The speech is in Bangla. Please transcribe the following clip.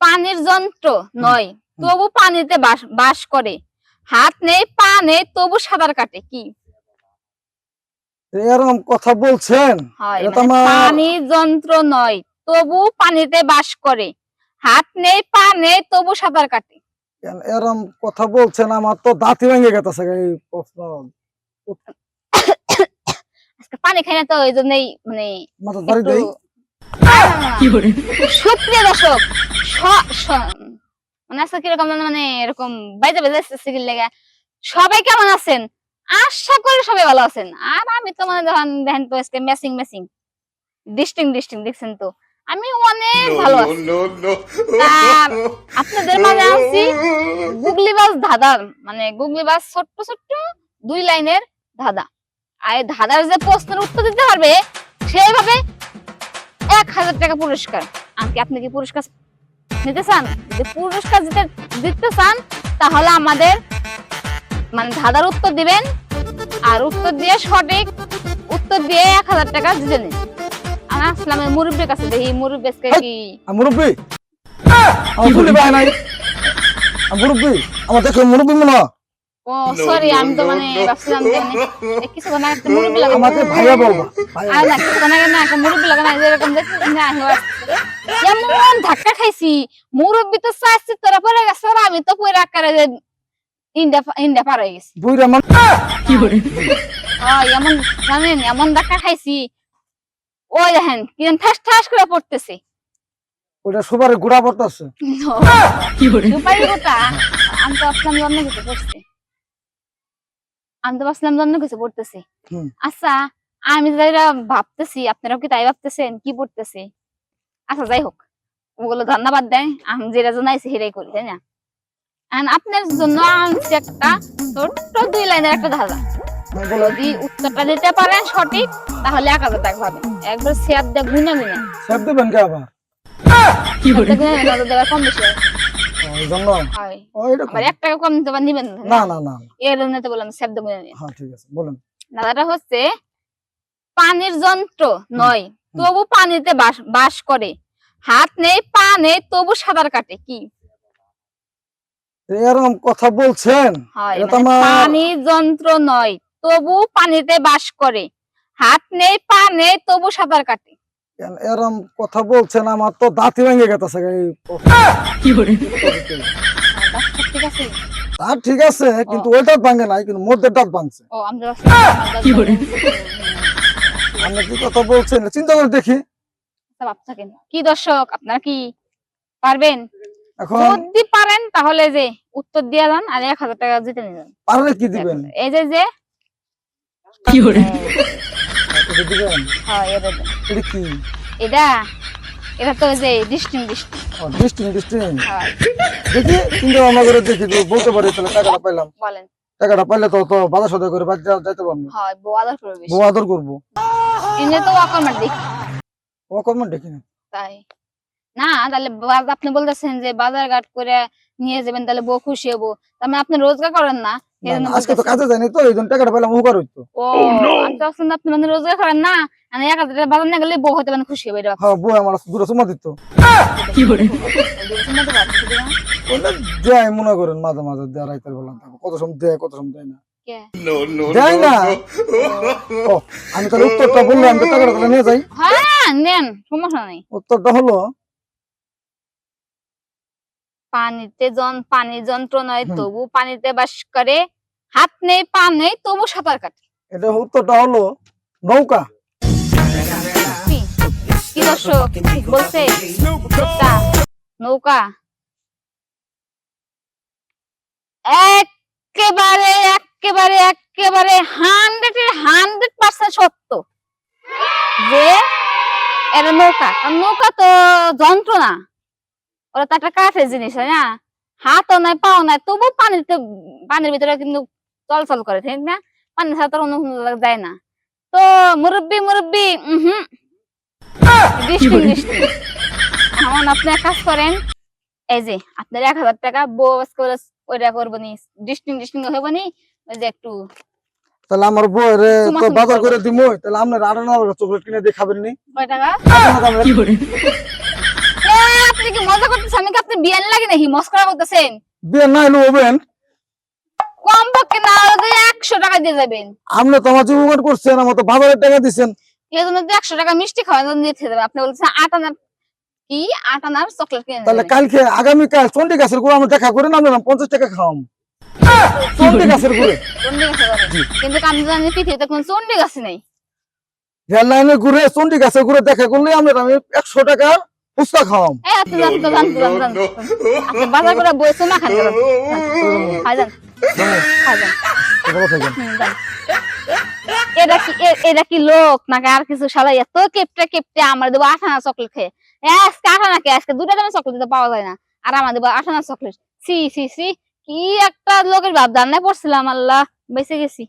পানির যন্ত্র নয়। তবু পানিতে বাস করে। হাত নেই পা নেই তবু সাঁতার কাটে। কি? এরকম কথা বলছেন? মানে পানির যন্ত্র নয় তবু পানিতে বাস করে। হাত নেই পা নেই তবু সাঁতার কাটে। কেন এরকম কথা বলছেন? আমার তো দাঁতি ভেঙে গেছে এই প্রশ্ন। পানি খাই না তো ওই জন্যই মানে সুপ্রিয় দর্শক মানে আজকে কীরকম মানে এরকম বাইরে বাইরে সিগিল লেগে। সবাই কেমন আছেন? আশা করি সবাই ভালো আছেন। আর আমি তো মানে যখন দেখেন তো আজকে ম্যাচিং ম্যাচিং ডিস্টিং ডিস্টিং দেখছেন তো? আমি অনেক ভালো আছি। আপনাদের মাঝে আছি গুগলি বাস ধাঁধা মানে গুগলি বাস ছোট্ট ছোট্ট দুই লাইনের ধাঁধা। আর ধাঁধার যে প্রশ্নের উত্তর দিতে পারবে সেইভাবে এক হাজার টাকা পুরস্কার। আপনি কি পুরস্কার নিতে চান? যদি পুরস্কার দিতে দিতে চান তাহলে আমাদের মানে ধাঁধার উত্তর দিবেন আর উত্তর দিয়ে সঠিক উত্তর দিয়ে এক হাজার টাকা জিতে নিন। আমি আসলাম মুরব্বীর কাছে দেখি মুরব্বী কি? মুরব্বী? আমার দেখো মুরব্বী মনে হয়। ও সরি আমি তো মানে ভাবছিলাম যে মানে একটা ভাইয়া বলবা আর না না একটা না হেওয়া এমন ধাক্কা খাইছি মুরব্বী তো চাইছি তোরা পরে গেছে আমি তো পরে আকারে যে ইন্ডা ইন্ডা পার হয়ে গেছি। বুইরা মান হ্যাঁ, এমন এমন ধাক্কা খাইছি। ওই দেখেন কিরম ঠাস ঠাস করে পড়তেছে। ওইটা সুপারে গুড়া পড়তেছে। আমি তো আসলাম জন্য কিছু পড়ছে। আমি তো আসলাম জন্য কিছু পড়তেছি। আচ্ছা আমি ভাবতেছি আপনারাও কি তাই ভাবতেছেন? কি পড়তেছে? আচ্ছা যাই হোক। ওগুলো ধন্যবাদ দেয় আমি যেটা আইসি সেটাই করি তাই না? আপনার জন্য একটা ছোট্ট দুই লাইনের একটা বলো যদি উত্তরটা দিতে পারেন সঠিক তাহলে এক হাজার টাকা পাবেন। একবার শেয়ার দিয়ে গুনে গুনে। সেব দেবেন কে আবার? গুনে নজর দেওয়ার কম বেশি হয়। জন্য ওইটা আবার এক টাকা কম দিতে নিবেন না না না? না এর জন্য তো বললাম শব্দ গুনে ঠিক আছে বলেন। দাদাটা হচ্ছে পানির যন্ত্র নয় তবু পানিতে বাস বাস করে। হাত নেই পা নেই তবু সাঁতার কাটে কি? এরকম কথা বলছেন? মানে পানির যন্ত্র নয় তবু পানিতে বাস করে। হাত নেই পা নেই তবু সাঁতার কাটে। কেন? এরকম কথা বলছেন আমার তো দাঁতি ভেঙে আচ্ছা, আছে তা ঠিক আছে কিন্তু ওইটা ভাঙে নাই কিন্তু মধ্যে দাঁত ভাঙছে। আপনি কি কথা বলছেন? চিন্তা করে দেখি। আচ্ছা। কি দর্শক আপনারা কি পারবেন? এখন যদি পারেন তাহলে যে উত্তর দিয়ে দেন আর এক হাজার টাকা জিতে পারলে কি দিবেন? এই যে যে এটা দিবেন? হয় এটা এটা কি? এটা এটা তো যে ডিস্টিং ডিস্টিং। ডিস্টিং ডিস্টিং। দেখি চিন্তা ভাবনা করে দেখি বলতে পারি তাহলে টাকাটা পাইলাম। বলেন। টাকাটা পাইলে তো তো বাজার সদাই করে বাজার যাইতে পারব হয় বউ আদর করবে বউ আদর করব। এমনি তো অকর্মার দেখি ও কর্ম দেখি না। তাই। না তাহলে আপনি বলতেছেন যে বাজার ঘাট করে নিয়ে যাবেন তাহলে বউ খুশি হব। তার মানে আপনি রোজগার করেন না? এই না, জন্য না, আজকে তো কাজে যায়নি তো এই জন্য টাকাটা পাইলাম উপকার হইতো। ও আমি তো আপনি মানে রোজগার করেন না মানে এক হাজার টাকা বাজার নিয়ে গেলে বউ হতে মানে খুশি হবে এটা হ্যাঁ বউ আমার দূরে চুমা দিত। ভাবছি। শুনতে পাচ্ছি দেয় মনে করেন মাঝে মাঝে দেয় রাইতের বেলা। কত সময় দেয় কত সময় দেয় না। দেয় না। আমি তাহলে উত্তরটা বললাম টাকাটা নিয়ে যাই। হ্যাঁ নেন সমস্যা নেই। উত্তরটা হলো পানিতে জন পানি যন্ত্র নয়। তবু পানিতে বাস করে। হাত নেই পা নেই তবু সাঁতার কাটে। এটা উত্তরটা হলো নৌকা। কি? কি দর্শক? বলছে? নৌকা। একেবারে একেবারে একেবারে হান্ড্রেড হান্ড্রেড পার্সেন্ট সত্য। যে এটা নৌকা। নৌকা তো যন্ত্র না ওরা তো একটা কাঠের জিনিস হয় না? হাতও নাই পাও নাই তবু পানিতে পানির ভিতরে কিন্তু চলচল করে ঠিক না? পানি ছাড়া তো অন্য যায় না। তো মুরব্বী মুরব্বি হুম এখন আপনি এক কাজ করেন এই যে আপনার এক হাজার টাকা বউ ওরা ওইটা করব নি ডিস্টিং ডিস্টিং নি ওই যে একটু তাহলে আমার বউরে চুমা তো বাজার করে করব। তাহলে আপনার আড়ানা চকলেট কিনে দিয়ে খাবেন নি। কয় টাকা আপনার দামের- এ, আপনি কি মজা করতেছেন? আমি কি আপনি বিয়ান লাগে নাকি? মস্করা করতেছেন না কম পক্ষে না হলে একশো টাকা দিয়ে যাবেন। আপনি তো আমার করছেন আমার তো বাজারের টাকা দিচ্ছেন এই জন্য তো একশো টাকা মিষ্টি দিতে আপনি বলছেন আট আনার কি? আট আনার চকলেট কিনে তাহলে। কালকে আগামীকাল চন্ডী গাছের গুড় আমরা দেখা করে নামলাম পঞ্চাশ টাকা খাওয়াম। চন্ডী গাছের গুড়ে। কিন্তু আমি জানি পৃথিবীতে কোন চন্ডী গাছ নেই। রেল ঘুরে চন্ডী গাছের ঘুরে দেখা করলে আমরা আমি একশো টাকা ফুচকা খাওয়াম। বাজার করে বইছো না খাই। এটা কি এটা কি লোক নাকি আর কিছু সালা এত কেপটে কেপটে আমার দেবো আঠানা চকলেট খেয়ে। আজকে আঠানা কে? আজকে দুটা দামে চকলেট পাওয়া যায় না। আর আমার দেবো আঠানা চকলেট সি সি সি কি একটা লোকের ভাব দান্নায় পড়ছিলাম আল্লাহ বেঁচে গেছি।